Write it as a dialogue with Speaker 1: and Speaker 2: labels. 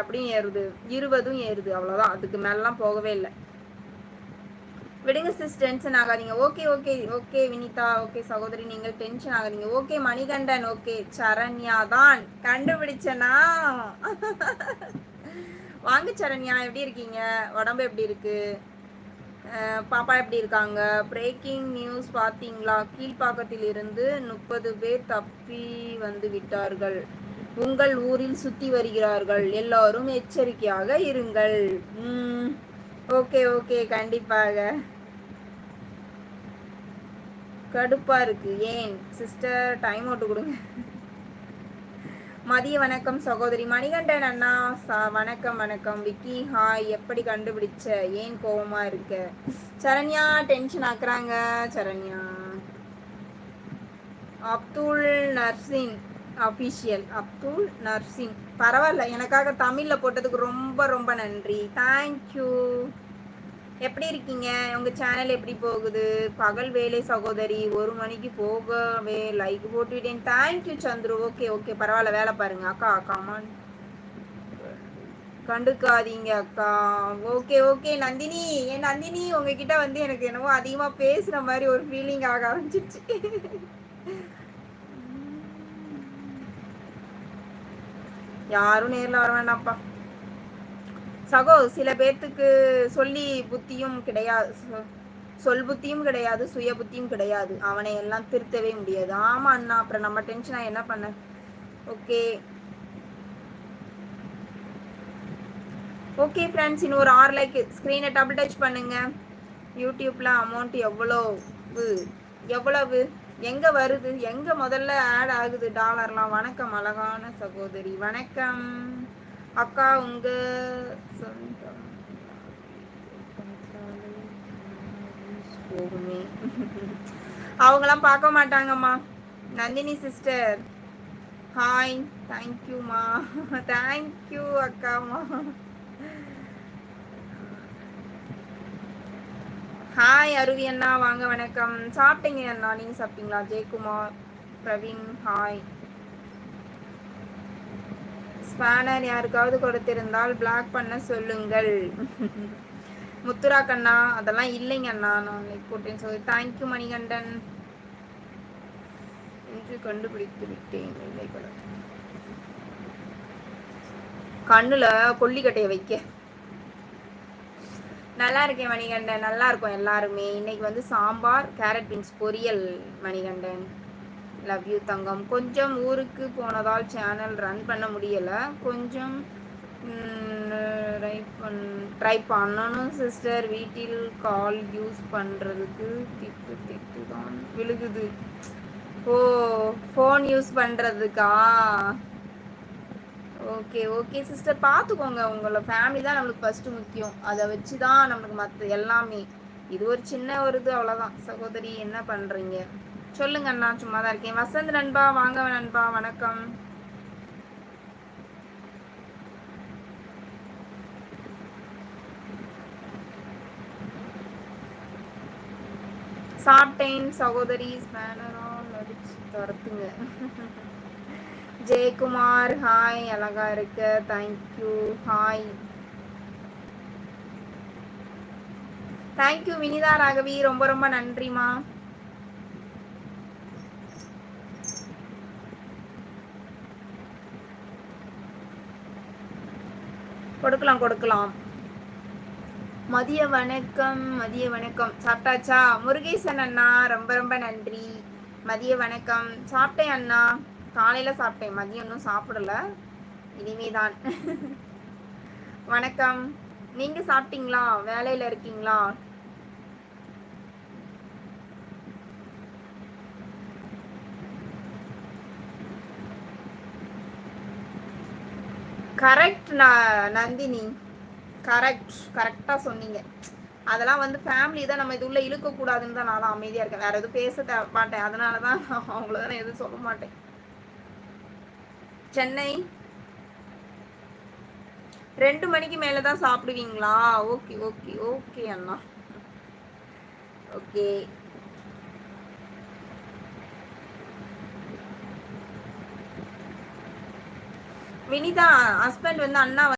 Speaker 1: அப்படியும் ஏறுது இருபதும் ஏறுது அவ்வளோதான் அதுக்கு மேலாம் போகவே இல்லை. விடுங்க சிஸ் டென்ஷன் ஆகாதீங்க. Okay okay okay Vinitha okay சகோதரி நீங்கள் டென்ஷன் ஆகாதீங்க. ஓகே மணிகண்டன் ஓகே சரண்யா தான். கண்டுபிடிச்சனா? வாங்க சரண்யா எப்படி இருக்கீங்க? உடம்பு எப்படி இருக்கு? பாப்பா எப்படி இருக்காங்க? பிரேக்கிங் நியூஸ் பார்த்தீங்களா? கீழ்ப்பாக்கத்தில் இருந்து முப்பது பேர் தப்பி வந்து விட்டார்கள். உங்கள் ஊரில் சுத்தி வருகிறார்கள். எல்லாரும் எச்சரிக்கையாக இருங்கள். உம் ஓகே ஓகே கண்டிப்பாக. கடுப்பா இருக்கு. ஏன்? சிஸ்டர் டைம் அவுட் கொடுங்க. மதிய வணக்கம் சகோதரி மணிகண்டன் அண்ணா. ச- வணக்கம் வணக்கம். விக்கி ஹாய் எப்படி கண்டுபிடிச்ச? ஏன் கோபமா இருக்க? சரண்யா டென்ஷன் ஆக்குறாங்க. சரண்யா. அப்துல் நர்சின். அஃபிஷியல் அப்துல் நர்சிங் பரவாயில்ல எனக்காக தமிழில் போட்டதுக்கு ரொம்ப ரொம்ப நன்றி. தேங்க்யூ எப்படி இருக்கீங்க? உங்கள் சேனல் எப்படி போகுது? பகல் வேலை சகோதரி ஒரு மணிக்கு போகவே like போட்டுவிட்டேன். Thank you Chandru. Okay okay பரவாயில்ல வேலை பாருங்க. அக்கா அக்காமான் கண்டுக்காதீங்க அக்கா. ஓகே ஓகே நந்தினி என் நந்தினி உங்ககிட்ட வந்து எனக்கு என்னவோ அதிகமாக பேசுகிற மாதிரி ஒரு ஃபீலிங் ஆக ஆரம்பிச்சிருச்சு. யாரும் நேரில் வர வேண்டாம்ப்பா. சகோ சில பேர்த்துக்கு சொல்லி புத்தியும் கிடையாது சொல் புத்தியும் கிடையாது சுய புத்தியும் கிடையாது. அவனை எல்லாம் திருத்தவே முடியாது. ஆமா அண்ணா அப்புறம் நம்ம டென்ஷனா என்ன பண்ண? ஓகே ஓகே ஃப்ரெண்ட்ஸ் இன்னும் ஒரு ஆறு லைக் ஸ்க்ரீனை டபுள் டச் பண்ணுங்க. யூடியூப்ல அமௌண்ட் எவ்வளவு? எவ்வளவு? எங்க வருது? எங்க முதல்ல ஆட் ஆகுது? டாலர்லாம் வணக்கம் அழகான சகோதரி. வணக்கம். அக்கா உங்க சொந்தம். போகுமே. அவங்களாம் பார்க்க மாட்டாங்கம்மா. நந்தினி சிஸ்டர் ஹாய் தேங்க்யூம்மா தேங்க்யூ அக்காம்மா. ஹாய் அருவி அண்ணா. வாங்க வணக்கம். சாப்பிட்டீங்க அண்ணா? நீங்க சாப்பிட்டீங்களா? ஜெயக்குமார் பிரவீன் ஹாய் ஸ்பேனர் யாருக்காவது கொடுத்திருந்தால் பிளாக் பண்ண சொல்லுங்கள். முத்துரா கண்ணா அதெல்லாம் இல்லைங்க அண்ணா. நான் போட்டேன் போட்டேன்னு சொல்லி தேங்க்யூ மணிகண்டன். என்று கண்டுபிடித்து விட்டேன். இல்லை கூட கண்ணுல கொல்லிக்கட்டையை வைக்க. நல்லா இருக்கேன் மணிகண்டன். நல்லா இருக்கும் எல்லாருமே. இன்னைக்கு வந்து சாம்பார் கேரட் பீன்ஸ் பொரியல் மணிகண்டன். லவ் யூ தங்கம். கொஞ்சம் ஊருக்கு போனதால் சேனல் ரன் பண்ண முடியலை. கொஞ்சம் ட்ரை பண் ட்ரை பண்ணணும் சிஸ்டர் வீட்டில் கால் யூஸ் பண்ணுறதுக்கு திட்டு திட்டு தான் விழுகுது. ஓ ஃபோன் யூஸ் பண்ணுறதுக்கா ஓகே ஓகே சிஸ்டர் பார்த்துக்கோங்க. உங்களோட ஃபேமிலி தான் நம்மளுக்கு ஃபர்ஸ்ட் முக்கியம். அதை வச்சு தான் நம்மளுக்கு மற்ற எல்லாமே. இது ஒரு சின்ன ஒரு இது அவ்வளோதான் சகோதரி என்ன பண்ணுறீங்க சொல்லுங்க அண்ணா சும்மா தான் இருக்கேன். வசந்த் நண்பா வாங்க நண்பா வணக்கம். சாப்பிட்டேன் சகோதரி. ஸ்பேனரால் அடிச்சு துரத்துங்க. ஜெயக்குமார் ஹாய் அழகா இருக்க thank you hi thank you Vinitha Raghavi ரொம்ப ரொம்ப நன்றிமா கொடுக்கலாம் கொடுக்கலாம். மதிய வணக்கம் மதிய வணக்கம். சாப்பிட்டாச்சா? முருகேசன் அண்ணா ரொம்ப ரொம்ப நன்றி. மதிய வணக்கம். சாப்பிட்டேன் அண்ணா. காலையில சாப்பிட்டேன். மதியம் இன்னும் சாப்பிடல. இனிமேதான். வணக்கம். நீங்க சாப்பிட்டீங்களா? வேலையில இருக்கீங்களா? கரெக்ட் நந்தினி. கரெக்ட் கரெக்டாக சொன்னீங்க. அதெல்லாம் வந்து ஃபேமிலி தான். நம்ம இது உள்ள இழுக்கக்கூடாதுன்னு தான் நான் அமைதியாக இருக்கேன். வேற எதுவும் பேச மாட்டேன். அதனால தான் நான் அவங்கள தான் எதுவும் சொல்ல மாட்டேன். சென்னை. ரெண்டு மணிக்கு மேலே தான் சாப்பிடுவீங்களா? ஓகே ஓகே ஓகே அண்ணா. ஓகே. வினிதா ஹஸ்பண்ட் வந்து அண்ணா